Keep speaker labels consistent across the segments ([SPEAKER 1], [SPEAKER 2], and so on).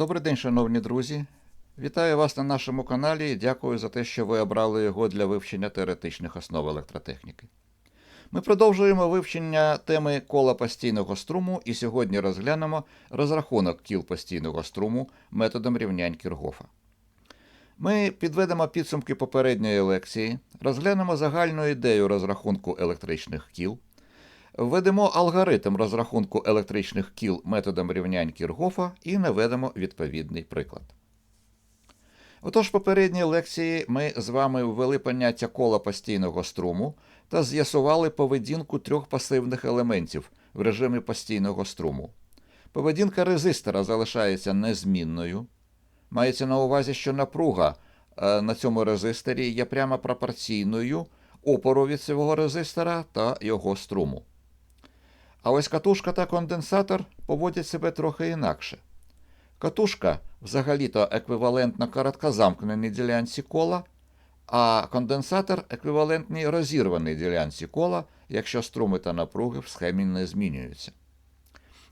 [SPEAKER 1] Добрий день, шановні друзі. Вітаю вас на нашому каналі і дякую за те, що ви обрали його для вивчення теоретичних основ електротехніки. Ми продовжуємо вивчення теми кола постійного струму і сьогодні розглянемо розрахунок кіл постійного струму методом рівнянь Кіргофа. Ми підведемо підсумки попередньої лекції, розглянемо загальну ідею розрахунку електричних кіл, введемо алгоритм розрахунку електричних кіл методом рівнянь Кіргофа і наведемо відповідний приклад. Отож, в попередній лекції ми з вами ввели поняття кола постійного струму та з'ясували поведінку трьох пасивних елементів в режимі постійного струму. Поведінка резистора залишається незмінною. Мається на увазі, що напруга е, на цьому резисторі є прямо пропорційною опору від цього резистора та його струму. А ось катушка та конденсатор поводять себе трохи інакше. Катушка взагалі-то еквівалентна короткозамкненій ділянці кола, а конденсатор еквівалентній розірваній ділянці кола, якщо струми та напруги в схемі не змінюються.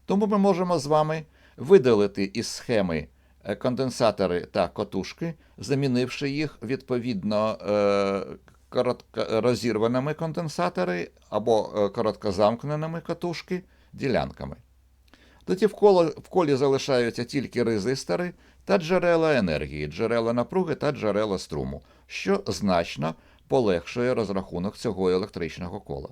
[SPEAKER 1] Тому ми можемо з вами видалити із схеми е, конденсатори та катушки, замінивши їх відповідно е, коротко розірваними конденсатори або е, короткозамкненими катушки ділянками. Тоді в, коло, в колі залишаються тільки резистори та джерела енергії, джерела напруги та джерела струму, що значно полегшує розрахунок цього електричного кола.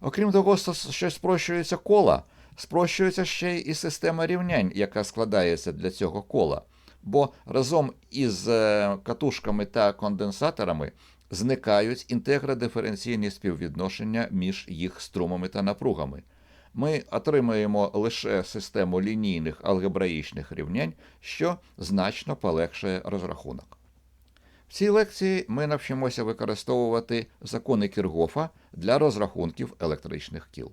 [SPEAKER 1] Окрім того, що спрощується кола, спрощується ще і система рівнянь, яка складається для цього кола, бо разом із е, катушками та конденсаторами зникають інтегродиференційні співвідношення між їх струмами та напругами ми отримаємо лише систему лінійних алгебраїчних рівнянь, що значно полегшує розрахунок. В цій лекції ми навчимося використовувати закони Кіргофа для розрахунків електричних кіл.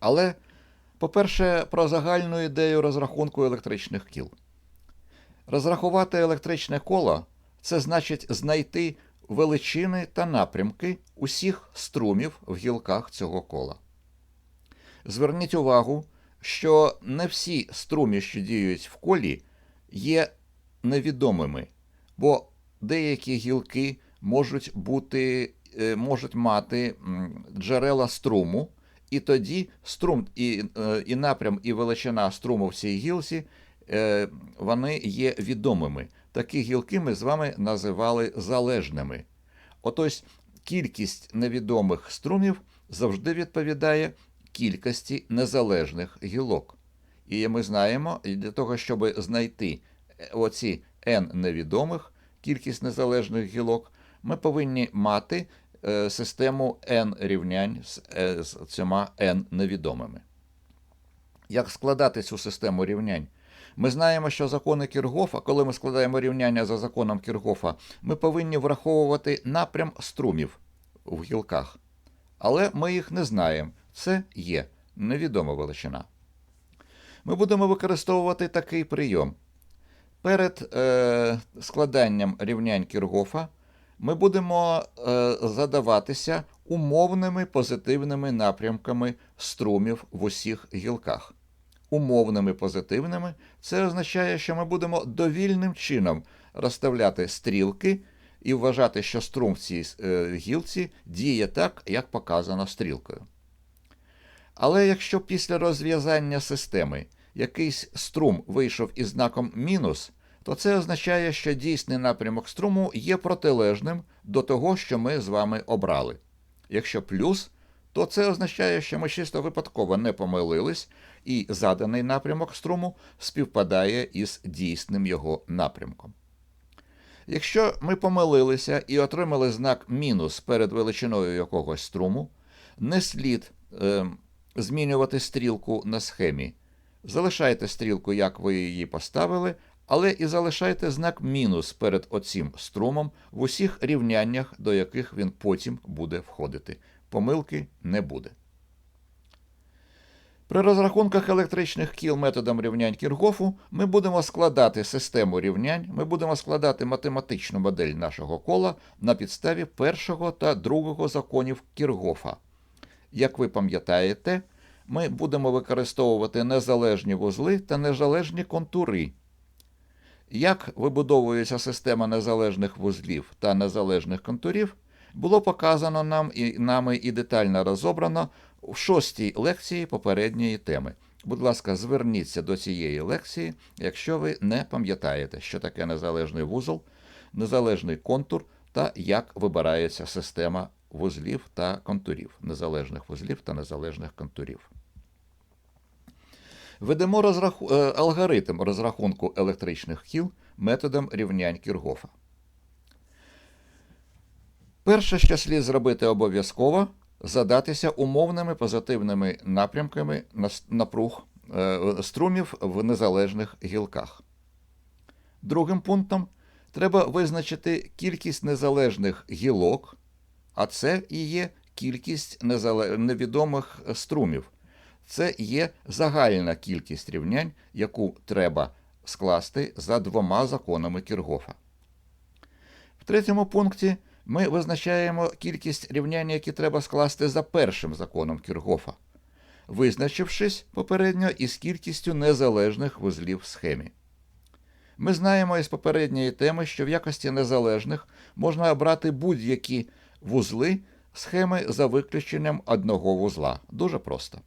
[SPEAKER 1] Але, по-перше, про загальну ідею розрахунку електричних кіл. Розрахувати електричне коло це значить знайти величини та напрямки усіх струмів в гілках цього кола. Зверніть увагу, що не всі струмі, що діють в колі, є невідомими, бо деякі гілки можуть бути, е, можуть мати джерела струму, і тоді струм і, е, і напрям, і величина струму в цій гілці е, вони є відомими. Такі гілки ми з вами називали залежними. Отож, кількість невідомих струмів завжди відповідає кількості незалежних гілок. І ми знаємо, для того, щоб знайти е, оці n невідомих, кількість незалежних гілок, ми повинні мати е, систему n рівнянь з, е, цими n невідомими. Як складати цю систему рівнянь? Ми знаємо, що закони Кіргофа, коли ми складаємо рівняння за законом Кіргофа, ми повинні враховувати напрям струмів в гілках. Але ми їх не знаємо. Це є невідома величина. Ми будемо використовувати такий прийом. Перед е, складанням рівнянь Кіргофа ми будемо е, задаватися умовними позитивними напрямками струмів в усіх гілках умовними позитивними, це означає, що ми будемо довільним чином розставляти стрілки і вважати, що струм в цій е, гілці діє так, як показано стрілкою. Але якщо після розв'язання системи якийсь струм вийшов із знаком мінус, то це означає, що дійсний напрямок струму є протилежним до того, що ми з вами обрали. Якщо плюс, то це означає, що ми чисто випадково не помилились, і заданий напрямок струму співпадає із дійсним його напрямком. Якщо ми помилилися і отримали знак мінус перед величиною якогось струму, не слід е, змінювати стрілку на схемі. Залишайте стрілку, як ви її поставили, але і залишайте знак мінус перед оцим струмом в усіх рівняннях, до яких він потім буде входити. Помилки не буде. При розрахунках електричних кіл методом рівнянь Кіргофу ми будемо складати систему рівнянь, ми будемо складати математичну модель нашого кола на підставі першого та другого законів Кіргофа. Як ви пам'ятаєте, ми будемо використовувати незалежні вузли та незалежні контури. Як вибудовується система незалежних вузлів та незалежних контурів, було показано нам і нами і детально розобрано в шостій лекції попередньої теми. Будь ласка, зверніться до цієї лекції, якщо ви не пам'ятаєте, що таке незалежний вузол, незалежний контур та як вибирається система вузлів та контурів, незалежних вузлів та незалежних контурів. Ведемо розраху... е, алгоритм розрахунку електричних кіл методом рівнянь Кіргофа. Перше, що слід зробити обов'язково, задатися умовними позитивними напрямками напруг е, струмів в незалежних гілках. Другим пунктом треба визначити кількість незалежних гілок, а це і є кількість невідомих струмів. Це є загальна кількість рівнянь, яку треба скласти за двома законами Кіргофа. В третьому пункті ми визначаємо кількість рівнянь, які треба скласти за першим законом Кіргофа, визначившись попередньо із кількістю незалежних вузлів в схемі. Ми знаємо із попередньої теми, що в якості незалежних можна обрати будь-які вузли схеми за виключенням одного вузла. Дуже просто.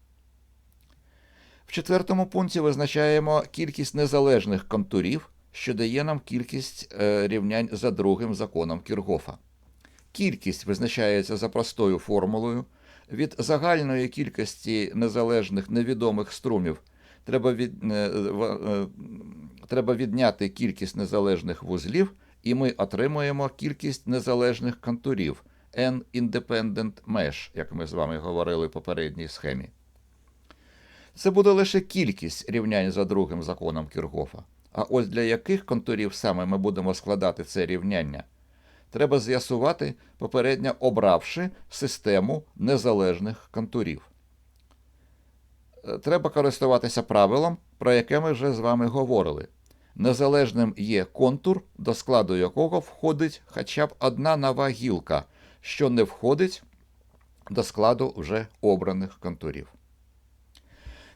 [SPEAKER 1] В четвертому пункті визначаємо кількість незалежних контурів, що дає нам кількість е, рівнянь за другим законом Кіргофа. Кількість визначається за простою формулою. Від загальної кількості незалежних невідомих струмів треба, від, е, е, треба відняти кількість незалежних вузлів, і ми отримуємо кількість незалежних контурів N-independent mesh, як ми з вами говорили в попередній схемі. Це буде лише кількість рівнянь за другим законом Кіргофа. А ось для яких контурів саме ми будемо складати це рівняння, треба з'ясувати, попередньо обравши систему незалежних контурів. Е, Треба користуватися правилом, про яке ми вже з вами говорили. Незалежним є контур, до складу якого входить хоча б одна нова гілка, що не входить до складу вже обраних контурів.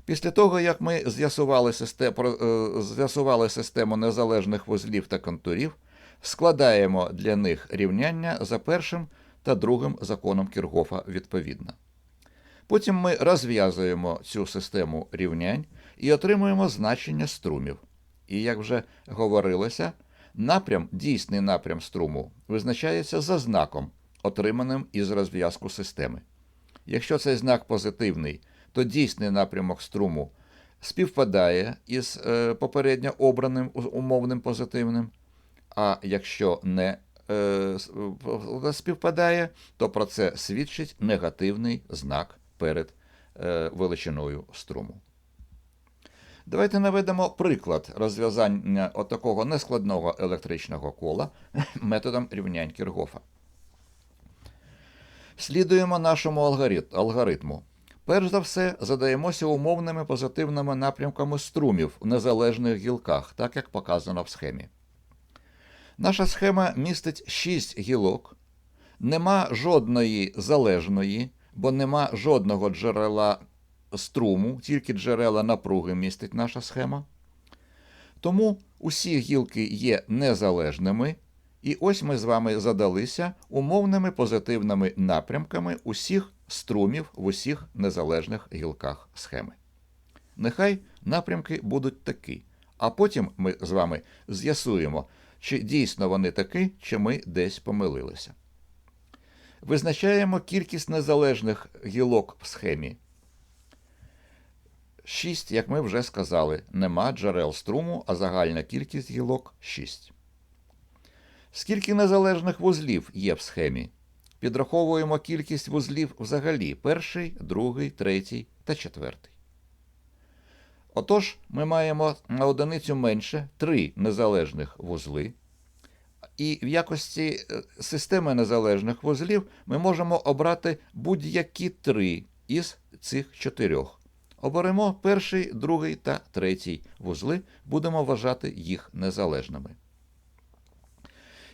[SPEAKER 1] Після того, як ми з'ясували, е, з'ясували систему незалежних вузлів та контурів, складаємо для них рівняння за першим та другим законом Кіргофа відповідно. Потім ми розв'язуємо цю систему рівнянь і отримуємо значення струмів. І, як вже говорилося, напрям, дійсний напрям струму визначається за знаком, отриманим із розв'язку системи. Якщо цей знак позитивний, то дійсний напрямок струму співпадає із е, попередньо обраним умовним позитивним. А якщо не е, співпадає, то про це свідчить негативний знак перед е, величиною струму. Давайте наведемо приклад розв'язання отакого нескладного електричного кола методом рівнянь Кіргофа. Слідуємо нашому алгоритму. Перш за все, задаємося умовними позитивними напрямками струмів в незалежних гілках, так як показано в схемі. Наша схема містить 6 гілок, нема жодної залежної, бо нема жодного джерела струму, тільки джерела напруги містить наша схема. Тому усі гілки є незалежними, і ось ми з вами задалися умовними позитивними напрямками усіх струмів в усіх незалежних гілках схеми. Нехай напрямки будуть такі, а потім ми з вами з'ясуємо, чи дійсно вони такі, чи ми десь помилилися. Визначаємо кількість незалежних гілок в схемі. 6, як ми вже сказали, нема джерел струму, а загальна кількість гілок 6. Скільки незалежних вузлів є в схемі? Підраховуємо кількість вузлів взагалі перший, другий, третій та четвертий. Отож, ми маємо на одиницю менше три незалежних вузли. І в якості е, системи незалежних вузлів ми можемо обрати будь-які три із цих чотирьох. Оберемо перший, другий та третій вузли, будемо вважати їх незалежними.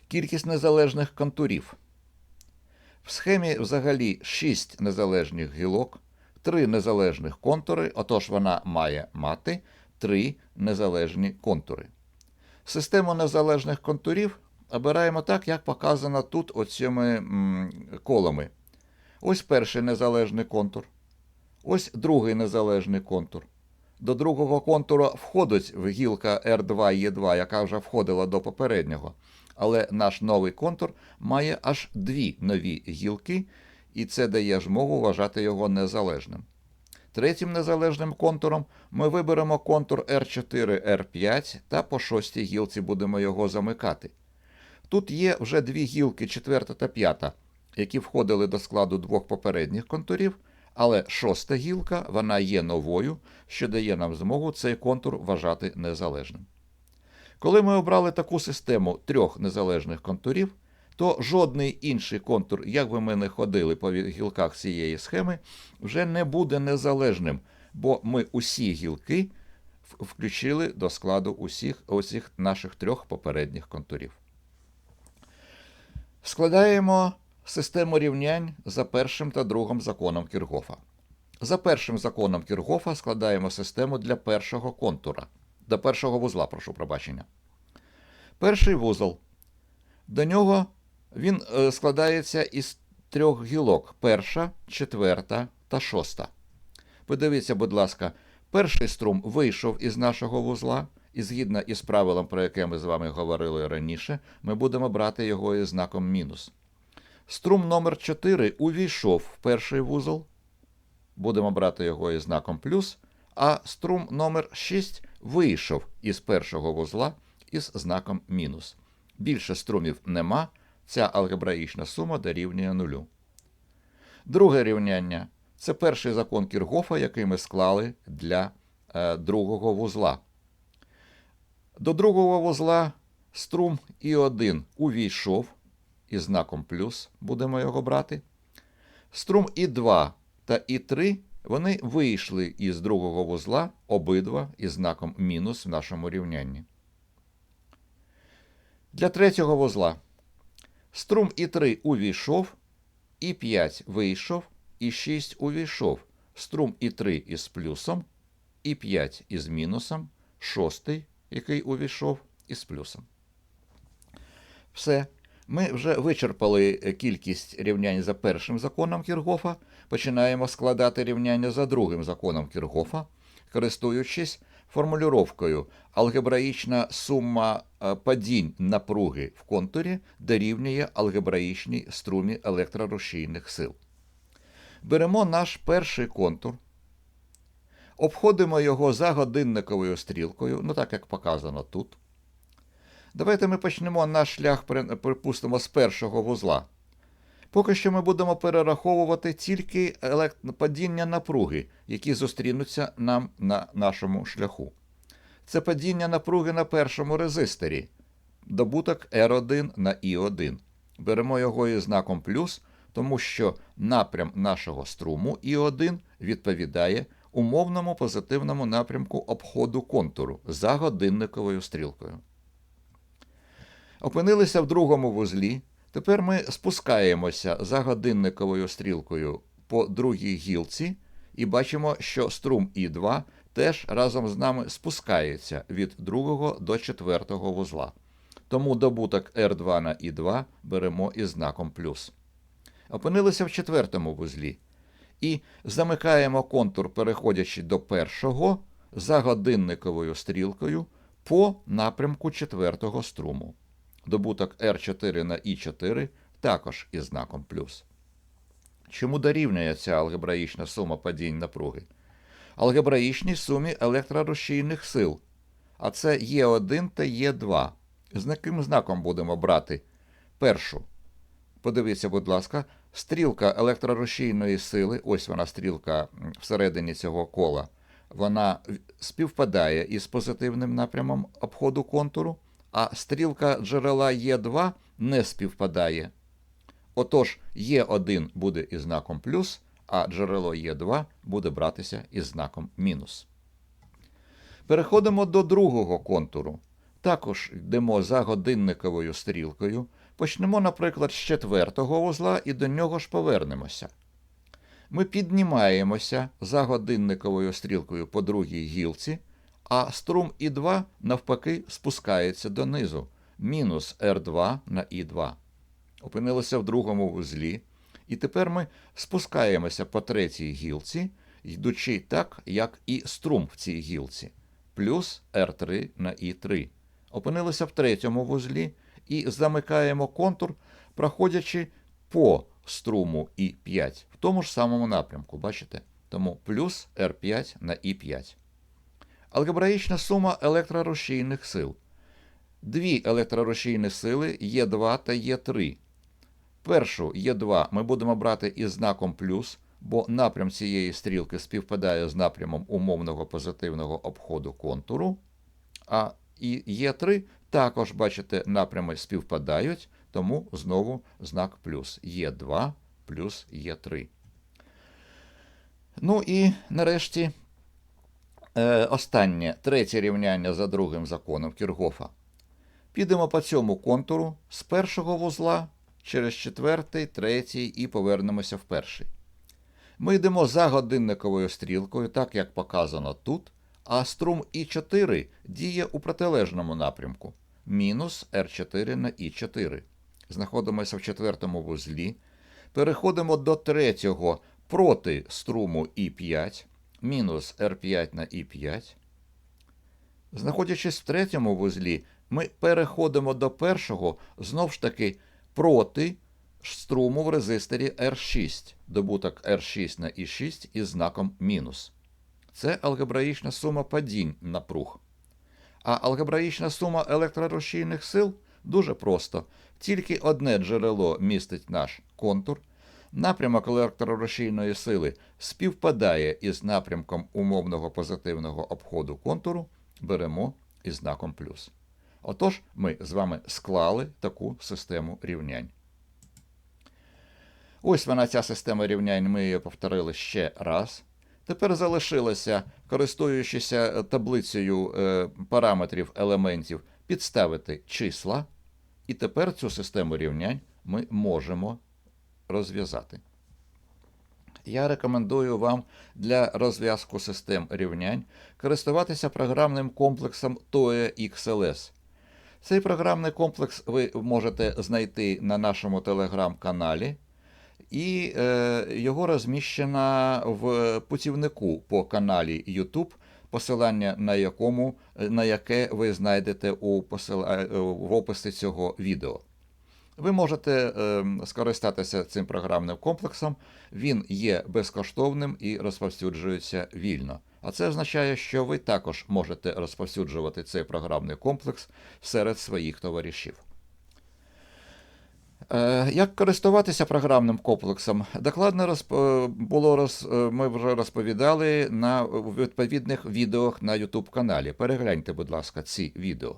[SPEAKER 1] Кількість незалежних контурів. В схемі взагалі 6 незалежних гілок, три незалежних контури, отож вона має мати три незалежні контури. Систему незалежних контурів обираємо так, як показано тут оцими колами. Ось перший незалежний контур. Ось другий незалежний контур. До другого контура входить гілка R2E2, яка вже входила до попереднього. Але наш новий контур має аж дві нові гілки, і це дає змогу вважати його незалежним. Третім незалежним контуром ми виберемо контур R4, R5 та по шостій гілці будемо його замикати. Тут є вже дві гілки, четверта та п'ята, які входили до складу двох попередніх контурів, але шоста гілка вона є новою, що дає нам змогу цей контур вважати незалежним. Коли ми обрали таку систему трьох незалежних контурів, то жодний інший контур, як би ми не ходили по гілках цієї схеми, вже не буде незалежним, бо ми усі гілки включили до складу усіх, усіх наших трьох попередніх контурів. Складаємо систему рівнянь за першим та другим законом Кіргофа. За першим законом Кіргофа складаємо систему для першого контура, до першого вузла, прошу пробачення. Перший вузол. До нього він е, складається із трьох гілок: перша, четверта та шоста. Подивіться, будь ласка, перший струм вийшов із нашого вузла, і згідно із правилом, про яке ми з вами говорили раніше, ми будемо брати його із знаком мінус. Струм номер 4 увійшов в перший вузол, будемо брати його із знаком плюс, а струм номер 6 вийшов із першого вузла із знаком мінус. Більше струмів нема, ця алгебраїчна сума дорівнює нулю. Друге рівняння це перший закон Кіргофа, який ми склали для е, другого вузла. До другого вузла струм І1 увійшов із знаком плюс, будемо його брати. Струм І2 та І3 вони вийшли із другого вузла обидва із знаком мінус в нашому рівнянні. Для третього вузла струм І3 увійшов, І5 вийшов, І6 увійшов. Струм І3 із плюсом, І5 із мінусом, шостий, який увійшов, із плюсом. Все. Ми вже вичерпали кількість рівнянь за першим законом Кіргофа. Починаємо складати рівняння за другим законом Кіргофа, користуючись формулюровкою алгебраїчна сума е, падінь напруги в контурі дорівнює алгебраїчній струмі електрорушійних сил. Беремо наш перший контур, обходимо його за годинниковою стрілкою, ну так як показано тут. Давайте ми почнемо наш шлях, припустимо, з першого вузла. Поки що ми будемо перераховувати тільки падіння напруги, які зустрінуться нам на нашому шляху. Це падіння напруги на першому резисторі, добуток R1 на I1. Беремо його із знаком плюс, тому що напрям нашого струму I1 відповідає умовному позитивному напрямку обходу контуру за годинниковою стрілкою. Опинилися в другому вузлі. Тепер ми спускаємося за годинниковою стрілкою по другій гілці і бачимо, що струм І2 теж разом з нами спускається від другого до четвертого вузла. Тому добуток R2 на І2 беремо із знаком плюс. Опинилися в четвертому вузлі і замикаємо контур, переходячи до першого за годинниковою стрілкою по напрямку четвертого струму. Добуток R4 на I4 також із знаком плюс. Чому дорівнює ця алгебраїчна сума падінь напруги? Алгебраїчній сумі електрорушійних сил. А це Е1 та Е2. З яким знаком будемо брати? Першу. Подивіться, будь ласка, стрілка електрорушійної сили, ось вона стрілка всередині цього кола, вона співпадає із позитивним напрямом обходу контуру, а стрілка джерела Е2 не співпадає. Отож, Е1 буде із знаком плюс, а джерело Е2 буде братися із знаком мінус. Переходимо до другого контуру. Також йдемо за годинниковою стрілкою. Почнемо, наприклад, з четвертого вузла і до нього ж повернемося. ми піднімаємося за годинниковою стрілкою по другій гілці, а струм І2 навпаки спускається донизу. Мінус R2 на І2. Опинилися в другому вузлі. І тепер ми спускаємося по третій гілці, йдучи так, як і струм в цій гілці. Плюс R3 на І3. Опинилися в третьому вузлі і замикаємо контур, проходячи по струму І5 в тому ж самому напрямку, бачите? Тому плюс R5 на І5. Алгебраїчна сума електрорушійних сил. Дві електрорушійні сили Є2 та Є3. Першу Є2 ми будемо брати із знаком плюс, бо напрям цієї стрілки співпадає з напрямом умовного позитивного обходу контуру. А і Є3 також, бачите, напрями співпадають, тому знову знак плюс. Є2 плюс Є3. Ну і нарешті е, останнє третє рівняння за другим законом Кіргофа. Підемо по цьому контуру з першого вузла через четвертий, третій і повернемося в перший. Ми йдемо за годинниковою стрілкою, так як показано тут, а струм І4 діє у протилежному напрямку мінус R4 на І4. Знаходимося в четвертому вузлі. Переходимо до третього проти струму І5, мінус R5 на І5. Знаходячись в третьому вузлі, ми переходимо до першого знов ж таки проти струму в резисторі R6, добуток R6 на І6 із знаком мінус. Це алгебраїчна сума падінь напруг. А алгебраїчна сума електрорушійних сил дуже просто. Тільки одне джерело містить наш контур. Напрямок електрорушійної сили співпадає із напрямком умовного позитивного обходу контуру, беремо із знаком плюс. Отож, ми з вами склали таку систему рівнянь. Ось вона, ця система рівнянь, ми її повторили ще раз. Тепер залишилося, користуючися таблицею е, параметрів елементів, підставити числа. І тепер цю систему рівнянь ми можемо розв'язати. Я рекомендую вам для розв'язку систем рівнянь користуватися програмним комплексом TOE XLS. Цей програмний комплекс ви можете знайти на нашому телеграм-каналі, і е, його розміщено в путівнику по каналі YouTube, посилання на якому, на яке ви знайдете у посила... в описі цього відео. Ви можете е, скористатися цим програмним комплексом, він є безкоштовним і розповсюджується вільно. А це означає, що ви також можете розповсюджувати цей програмний комплекс серед своїх товаришів. Е, Як користуватися програмним комплексом? Докладно розп... було роз... ми вже розповідали на відповідних відео на YouTube каналі. Перегляньте, будь ласка, ці відео.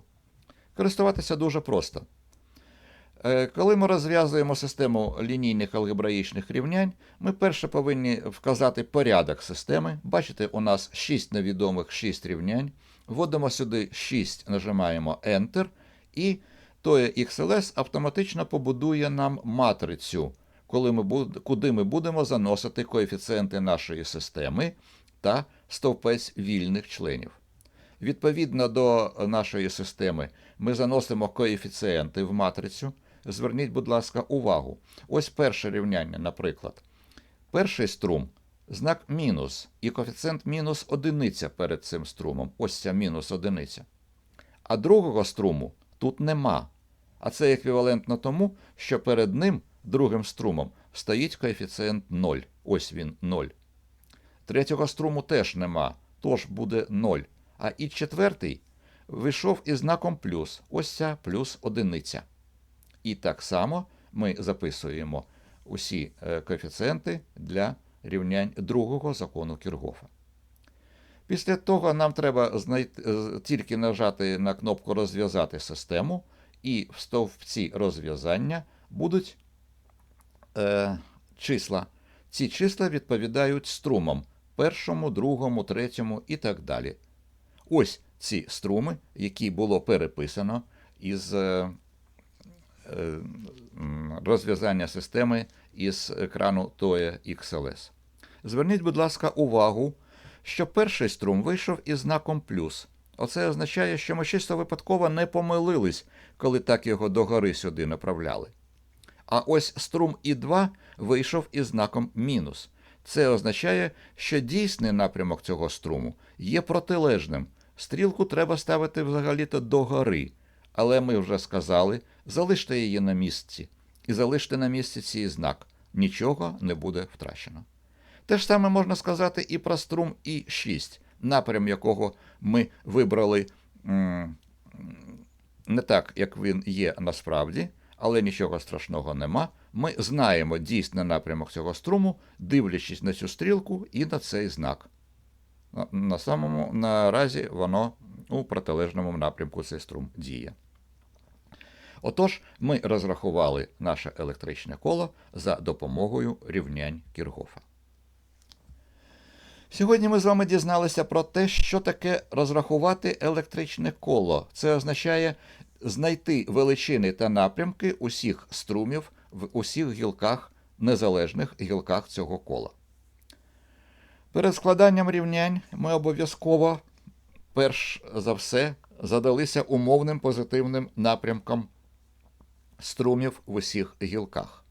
[SPEAKER 1] Користуватися дуже просто. Е, Коли ми розв'язуємо систему лінійних алгебраїчних рівнянь, ми перше повинні вказати порядок системи. Бачите, у нас 6 невідомих 6 рівнянь. Вводимо сюди 6, нажимаємо Enter, і TOE XLS автоматично побудує нам матрицю, коли ми куди ми будемо заносити коефіцієнти нашої системи та стовпець вільних членів. Відповідно до нашої системи, ми заносимо коефіцієнти в матрицю. Зверніть, будь ласка, увагу. Ось перше рівняння, наприклад. Перший струм знак мінус, і коефіцієнт мінус одиниця перед цим струмом. Ось ця мінус одиниця. А другого струму тут нема. А це еквівалентно тому, що перед ним, другим струмом, стоїть коефіцієнт 0. Ось він 0. Третього струму теж нема, тож буде 0. А і четвертий вийшов із знаком плюс. Ось ця плюс одиниця. І так само ми записуємо усі коефіцієнти для рівнянь другого закону Кіргофа. Після того нам треба знайти, тільки нажати на кнопку Розв'язати систему, і в стовпці розв'язання будуть е, числа. Ці числа відповідають струмам першому, другому, третьому і так далі. Ось ці струми, які було переписано із е, розв'язання системи із екрану TOE XLS. Зверніть, будь ласка, увагу, що перший струм вийшов із знаком плюс. Оце означає, що ми чисто випадково не помилились, коли так його догори сюди направляли. А ось струм І2 вийшов із знаком мінус. Це означає, що дійсний напрямок цього струму є протилежним. Стрілку треба ставити взагалі-то догори. Але ми вже сказали, залиште її на місці. І залиште на місці цей знак. Нічого не буде втрачено. Те ж саме можна сказати і про струм І6, напрям якого ми вибрали не так, як він є насправді, але нічого страшного нема. Ми знаємо дійсний напрямок цього струму, дивлячись на цю стрілку і на цей знак. На, на самому наразі воно у протилежному напрямку цей струм діє. Отож, ми розрахували наше електричне коло за допомогою рівнянь Кіргофа. Сьогодні ми з вами дізналися про те, що таке розрахувати електричне коло. Це означає знайти величини та напрямки усіх струмів в усіх гілках, незалежних гілках цього кола. Перед складанням рівнянь ми обов'язково, перш за все, задалися умовним позитивним напрямком струмів в усіх гілках.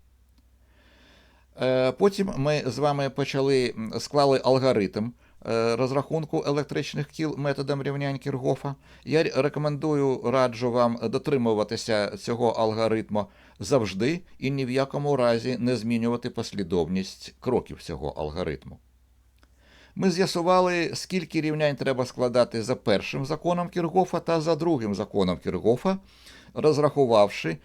[SPEAKER 1] Е, Потім ми з вами почали склали алгоритм е, розрахунку електричних кіл методом рівнянь Кіргофа. Я рекомендую, раджу вам дотримуватися цього алгоритму завжди і ні в якому разі не змінювати послідовність кроків цього алгоритму. Ми з'ясували, скільки рівнянь треба складати за першим законом Кіргофа та за другим законом Кіргофа, розрахувавши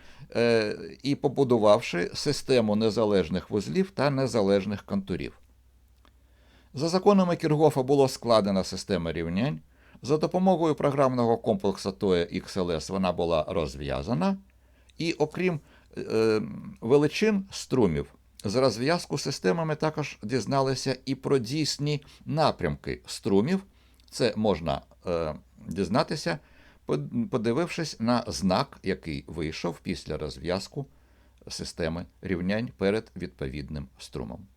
[SPEAKER 1] і побудувавши систему незалежних вузлів та незалежних контурів. За законами Кіргофа було складена система рівнянь. За допомогою програмного комплексу TOE XLS вона була розв'язана. І окрім е, величин струмів, з розв'язку системи ми також дізналися і про дійсні напрямки струмів. Це можна е, дізнатися, подивившись на знак, який вийшов після розв'язку системи рівнянь перед відповідним струмом.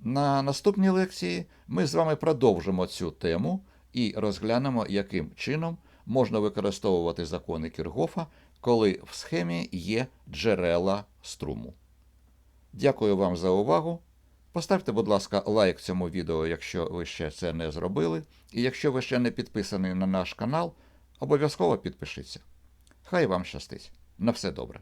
[SPEAKER 1] На наступній лекції ми з вами продовжимо цю тему і розглянемо, яким чином можна використовувати закони Кіргофа, коли в схемі є джерела струму. Дякую вам за увагу. Поставте, будь ласка, лайк цьому відео, якщо ви ще це не зробили. І якщо ви ще не підписані на наш канал, обов'язково підпишіться. Хай вам щастить. На все добре.